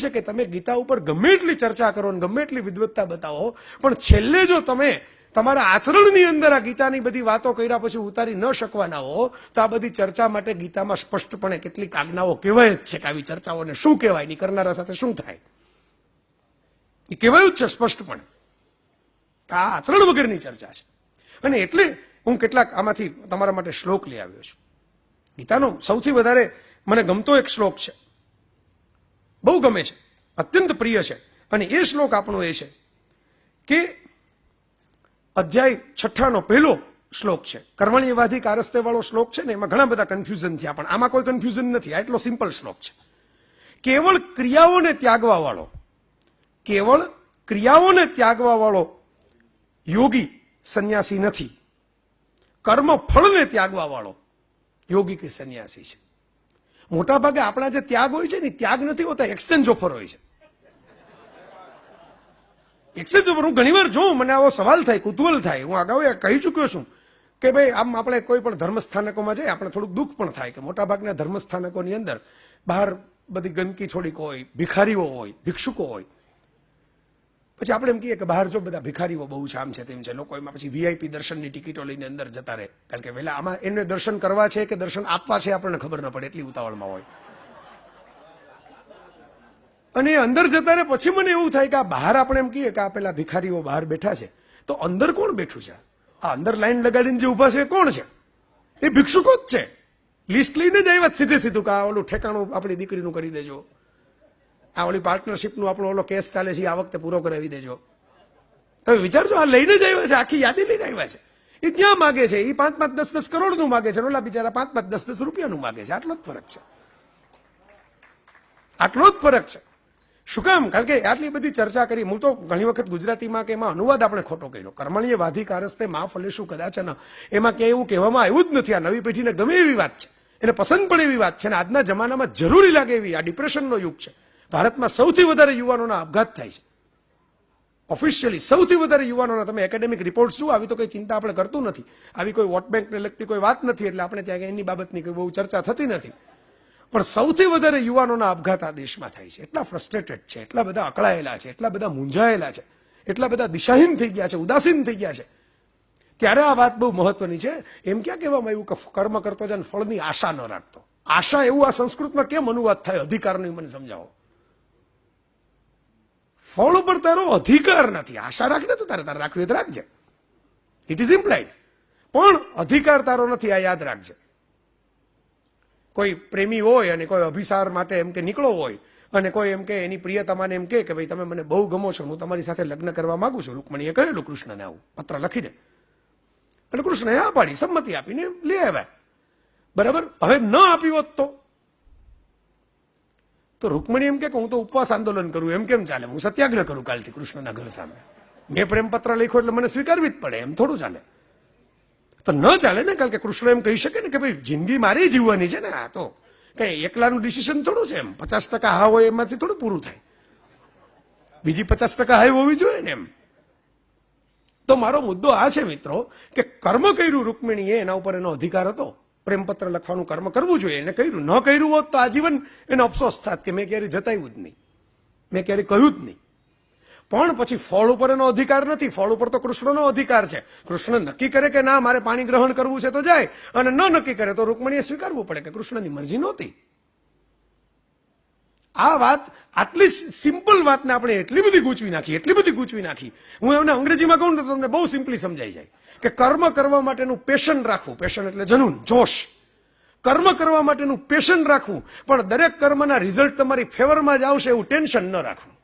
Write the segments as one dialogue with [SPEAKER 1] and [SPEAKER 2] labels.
[SPEAKER 1] છે કે તમે ગીતા ઉપર ગમે એટલી ચર્ચા કરો ગમે એટલી વિદવત્તા બતાવો. પણ છેલ્લે જો તમે તમારા આચરણની અંદર આ ગીતાની બધી વાતો કર્યા પછી ઉતારી ન શકવાના હો, તો આ બધી ચર્ચા માટે ગીતામાં સ્પષ્ટપણે કેટલીક આજ્ઞાઓ કહેવાય જ છે કે આવી ચર્ચાઓને શું કહેવાયની કરનારા સાથે શું થાય. એ કહેવાયું જ છે સ્પષ્ટપણે. આ આચરણ વગરની ચર્ચા છે. અને એટલે હું કેટલાક આમાંથી તમારા માટે શ્લોક લઈ આવ્યો છું. ગીતાનો સૌથી વધારે મને ગમતો એક શ્લોક છે. બહુ ગમે છે. અત્યંત પ્રિય છે. અને એ શ્લોક આપણો એ છે કે અધ્યાય છઠ્ઠાનો પહેલો શ્લોક છે. કર્મણ્યવાધી કારસ્તે વાળો શ્લોક છે ને, એમાં ઘણા બધા કન્ફ્યુઝન થયા, પણ આમાં કોઈ કન્ફ્યુઝન નથી. આ એટલો સિમ્પલ શ્લોક છે. કેવળ ક્રિયાઓને ત્યાગવા વાળો કેવળ ક્રિયાઓને ત્યાગવા વાળો યોગી સંન્યાસી નથી. કર્મ ફળને ત્યાગવા વાળો યોગી કે સંન્યાસી છે. મોટા ભાગે આપણા જે ત્યાગ હોય છે ને ત્યાગ નથી હોતા એક્સચેન્જ ઓફર હોય છે. એક્સચેન્જ ઓફર હું ઘણીવાર જોઉં, મને આવો સવાલ થાય, કુતૂહલ થાય. હું અગાઉ કહી ચૂક્યો છું કે ભાઈ, આમ આપણે કોઈ પણ ધર્મસ્થાનકોમાં જઈએ, આપણે થોડુંક દુઃખ પણ થાય કે મોટાભાગના ધર્મસ્થાનકોની અંદર બહાર બધી ગંદકી થોડીક હોય, ભિખારીઓ હોય, ભિક્ષુકો હોય. પછી આપણે એમ કહીએ કે બહાર જો બધા ભિખારીઓ બહુ છે આમ છે તેમ છે, લોકો એમાં પછી વીઆઈપી દર્શનની ટિકિટો લઈને અંદર જતા રહે. કારણ કે વહેલા આમાં એને દર્શન કરવા છે કે દર્શન આપવા છે આપણને ખબર ન પડે, એટલી ઉતાવળમાં હોય. અને અંદર જતા રહે, પછી મને એવું થાય કે આ બહાર આપણે એમ કહીએ કે આ પેલા ભિખારીઓ બહાર બેઠા છે. તો અંદર કોણ બેઠું છે? આ અંદર લાઈન લગાડીને જે ઊભા છે કોણ છે? એ ભિક્ષુકો જ છે. લિસ્ટ લઈને જ આવ્યા સીધે સીધું કે આ ઓલું ઠેકાણું આપણી દીકરીનું કરી દેજો. આ ઓલી પાર્ટનરશીપનું આપણો ઓલો કેસ ચાલે છે આ વખતે પૂરો કરાવી દેજો. તમે વિચારજો, આ લઈને જ આવ્યા છે, આખી યાદી લઈને આવ્યા છે. એ ત્યાં માગે છે? એ પાંચ પાંચ દસ દસ કરોડનું માગે છે ઓલા બિચારા પાંચ પાંચ દસ દસ રૂપિયાનું માગે છે. આટલો જ ફરક છે. આટલો જ ફરક છે. શું કામ? કારણ કે આટલી બધી ચર્ચા કરી. હું તો ઘણી વખત ગુજરાતીમાં કે એમાં અનુવાદ આપણે ખોટો કર્યો. કર્મણીય વાધી કારસ્તે મા ફલેશું કદાચ ન એમાં ક્યાંય એવું કહેવામાં આવ્યું જ નથી. આ નવી પેઢીને ગમે એવી વાત છે. એને પસંદ પણ એવી વાત છે. અને આજના જમાનામાં જરૂરી લાગે એવી. આ ડિપ્રેશનનો યુગ છે. ભારતમાં સૌથી વધારે યુવાનોના આપઘાત થાય છે. ઓફિશિયલી સૌથી વધારે યુવાનોના તમે એકેડેમિક રિપોર્ટ શું આવી તો કઈ ચિંતા આપણે કરતું નથી. આવી કોઈ વોટ બેંકને લગતી કોઈ વાત નથી, એટલે આપણે ત્યાં એની બાબતની કોઈ બહુ ચર્ચા થતી નથી. પણ સૌથી વધારે યુવાનોના આપઘાત આ દેશમાં થાય છે. એટલા ફ્રસ્ટ્રેટેડ છે, એટલા બધા અકળાયેલા છે, એટલા બધા મૂંઝાયેલા છે, એટલા બધા દિશાહીન થઈ ગયા છે, ઉદાસીન થઈ ગયા છે. ત્યારે આ વાત બહુ મહત્વની છે. એમ ક્યાં કહેવામાં આવ્યું કે કર્મ કરતો જાય ફળની આશા ન રાખતો? આશા એવું આ સંસ્કૃતમાં કેમ અનુવાદ થાય? અધિકારનું મને સમજાવો. ફળ ઉપર તારો અધિકાર નથી. આશા રાખને તો તારે તારે રાખવી રાખજે. ઇટ ઇઝ ઇમ્પ્લાઇડ પણ અધિકાર તારો નથી, આ યાદ રાખજે. કોઈ પ્રેમી હોય અને કોઈ અભિસાર માટે એમ કે નીકળો હોય અને કોઈ એમ કે એની પ્રિયતમાને એમ કે કે ભાઈ તમે મને બહુ ગમો છો હું તમારી સાથે લગ્ન કરવા માંગુ છું. રૂકમણીએ કહેલું કૃષ્ણને આવું. પત્ર લખીને એટલે કૃષ્ણએ આ પાડી, સંમતિ આપીને લઈ આવ્યા. બરાબર? હવે ન આપ્યું હોત તો? તો રૂકમણી એમ કે હું તો ઉપવાસ આંદોલન કરું, એમ કેમ ચાલે? હું સત્યાગ્રહ કરું કાલથી કૃષ્ણના ઘર સામે. મેં પ્રેમ પત્ર લખ્યો એટલે મને સ્વીકારવી જ પડે, એમ થોડું ચાલે. તો ન ચાલે ને, કારણ કે કૃષ્ણ એમ કહી શકે ને કે ભાઈ, જિંદગી મારી જીવવાની છે ને આ તો. કઈ એકલાનું ડિસિઝન થોડું છે એમ. પચાસ ટકા હા હોય એમાંથી થોડું પૂરું થાય. બીજી પચાસ ટકા હાઈ હોવી જોઈએ ને એમ. તો મારો મુદ્દો આ છે મિત્રો, કે કર્મ કર્યું રૂકમિણીએ, એના ઉપર એનો અધિકાર હતો. પ્રેમપત્ર લખવાનું કર્મ કરવું જોઈએ. એને કર્યું. ન કર્યું હોત તો આજીવન એનો અફસોસ થાત કે મેં ક્યારેય જતાવ્યું જ નહીં. મેં ક્યારેય કહ્યું જ નહીં. પણ પછી ફળ ઉપર એનો અધિકાર નથી. ફળ ઉપર તો કૃષ્ણનો અધિકાર છે. કૃષ્ણ નક્કી કરે કે ના, મારે પાણી ગ્રહણ કરવું છે તો જાય. અને ન નક્કી કરે તો રૂકમણીએ સ્વીકારવું પડે કે કૃષ્ણની મરજી નહોતી. આ વાત, આટલી સિમ્પલ વાતને આપણે એટલી બધી ગૂંચવી નાખી, એટલી બધી ગૂંચવી નાખી. હું એમને અંગ્રેજીમાં કહું ને તો તમને બહુ સિમ્પલી સમજાઈ જાય. કે કર્મ કરવા માટેનું પેશન રાખવું. પેશન એટલે જનૂન, જોશ. કર્મ કરવા માટેનું પેશન રાખવું. પણ દરેક કર્મના રિઝલ્ટ તમારી ફેવરમાં જ આવશે એવું ટેન્શન ન રાખવું.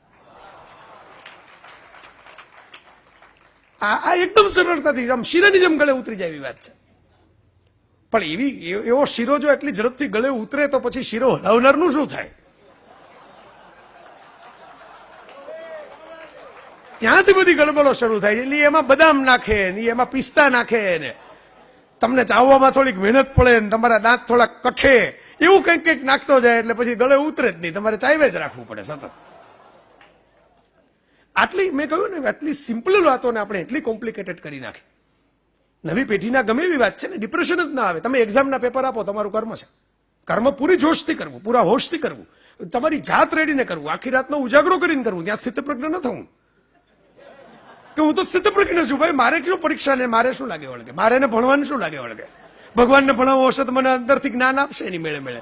[SPEAKER 1] આ એકદમ સરળતાથી, આમ શીરાની જેમ ગળે ઉતરી જાય એવી વાત છે. પણ એવી એવો શીરો જો એટલી ઝડપથી ગળે ઉતરે તો પછી શીરો હલાવનારનું શું થાય? ત્યાંથી બધી ગડબડો શરૂ થાય એટલે એમાં બદામ નાખે ને એમાં પિસ્તા નાખે ને. તમને ચાવવામાં થોડીક મહેનત પડે ને, તમારા દાંત થોડા કઠે. એવું કંઈક કંઈક નાખતો જાય એટલે પછી ગળે ઉતરે જ નહીં. તમારે ચાવે જ રાખવું પડે સતત. આટલી, મેં કહ્યું ને, આટલી સિમ્પલ વાતોને આપણે એટલી કોમ્પ્લિકેટેડ કરી નાખી. નવી પેઢીના ગમે એવી વાત છે ને, ડિપ્રેશન જ ના આવે. તમે એક્ઝામના પેપર આપો, તમારું કર્મ છે. કર્મ પૂરી જોશથી કરવું, પૂરા હોશથી કરવું. તમારી જાત રેડીને કરવું. આખી રાતનો ઉજાગરો કરીને કરવું. ત્યાં સ્થિત પ્રજ્ઞ ન થવું. કે હું તો સ્થિતપ્રજ્ઞ છું. ભાઈ, મારે કયું પરીક્ષા ને મારે શું લાગે વળગે? મારે એને ભણવાનું શું લાગે વળગે? ભગવાનને ભણાવો હશે તો મને અંદરથી જ્ઞાન આપશે એની મેળે મેળે.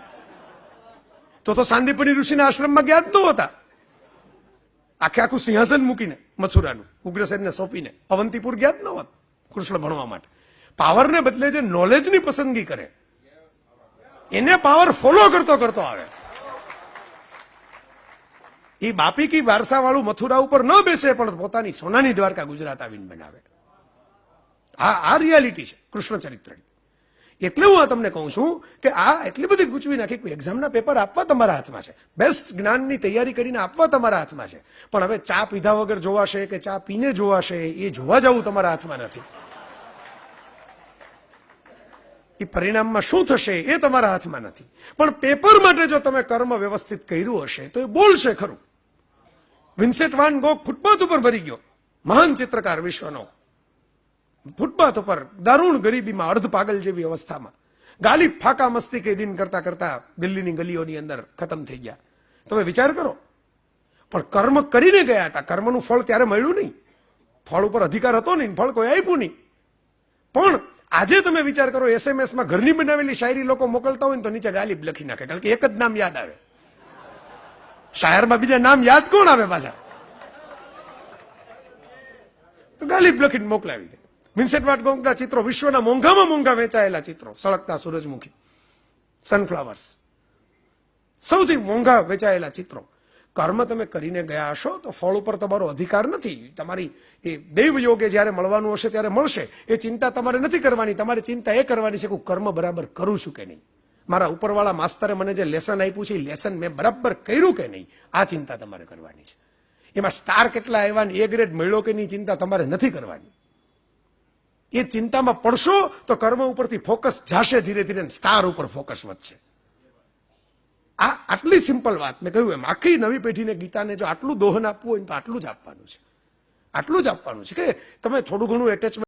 [SPEAKER 1] તો તો સાંદીપની ઋષિના આશ્રમમાં ગયા જ નહોતા આખે આખું સિંહાસન મૂકીને, મથુરાનું, ઉગ્રસેનને સોંપીને અવંતીપુર ગયા જ ન હોત, કૃષ્ણ ભણવા માટે. પાવરને બદલે જે નોલેજની પસંદગી કરે, એને પાવર ફોલો કરતો કરતો આવે. એ બાપી કી વારસાવાળું મથુરા ઉપર ન બેસે પણ પોતાની સોનાની દ્વારકા ગુજરાત આવીને બનાવે. આ આ રિયાલિટી છે, કૃષ્ણ ચરિત્રની. એટલે હું આ તમને કહું છું કે આ એટલી બધી ગૂંચવી નાખી કે એક્ઝામના પેપર આપવા તમારા હાથમાં છે. બેસ્ટ જ્ઞાનની તૈયારી કરીને આપવા તમારા હાથમાં છે. પણ હવે ચા પીધા વગર જોવાશે કે ચા પીને જોવાશે, એ જોવા જવું તમારા હાથમાં નથી. એ પરિણામમાં શું થશે એ તમારા હાથમાં નથી. પણ પેપર માટે જો તમે કર્મ વ્યવસ્થિત કર્યું હશે તો એ બોલશે ખરું. વિન્સેન્ટ વાન ગોગ ફૂટપાથ ઉપર ભરી ગયો. મહાન ચિત્રકાર વિશ્વનો. ફૂટપાથ ઉપર દારૂણ ગરીબીમાં અર્ધ પાગલ જેવી અવસ્થામાં. ગાલી ફાકા મસ્તી કે દિન કરતા કરતા દિલ્હીની ગલીઓની અંદર ખતમ થઈ ગયા. તમે વિચાર કરો. પણ કર્મ કરીને ગયા હતા. કર્મનું ફળ ત્યારે મળ્યું નહીં. ફળ ઉપર અધિકાર હતો નહીં ફળ કોઈ આપ્યું નહીં. પણ આજે તમે વિચાર કરો એસએમએસમાં ઘરની બનાવેલી શાયરી લોકો મોકલતા હોય ને તો નીચે ગાલિબ લખી નાખે. કારણ કે એક જ નામ યાદ આવે. શાયરમાં બીજા નામ યાદ કોણ આવે પાછા? તો ગાલિબ લખીને મોકલાવી દે. મિન્સેટ વાટ ગોંગના ચિત્રો વિશ્વના મોંઘામાં મોંઘા વેચાયેલા ચિત્રો. સળગતા સૂરજમુખી. સનફ્લાવર્સ સૌથી મોંઘા વેચાયેલા ચિત્રો. કર્મ તમે કરીને ગયા હશો તો ફળ ઉપર તમારો અધિકાર નથી. તમારી એ દૈવ યોગે જ્યારે મળવાનું હશે ત્યારે મળશે. એ ચિંતા તમારે નથી કરવાની. તમારે ચિંતા એ કરવાની છે કે હું કર્મ બરાબર કરું છું કે નહીં. મારા ઉપરવાળા માસ્તરે મને જે લેસન આપ્યું છે, એ લેસન મેં બરાબર કર્યું કે નહીં? આ ચિંતા તમારે કરવાની છે. એમાં સ્ટાર કેટલા આવ્યા એ ગ્રેડ મળ્યો કે નહીં, ચિંતા તમારે નથી કરવાની. એ ચિંતામાં પડશો તો કર્મ ઉપરથી ફોકસ જાશે ધીરે ધીરે સ્ટાર ઉપર ફોકસ વધશે. આ આટલી સિમ્પલ વાત. મેં કહ્યું એમ, આખી નવી પેઢીને ગીતાને જો આટલું દોહન આપવું હોય તો આટલું જ આપવાનું છે. આટલું જ આપવાનું છે કે તમે થોડું ઘણું એટેચમેન્ટ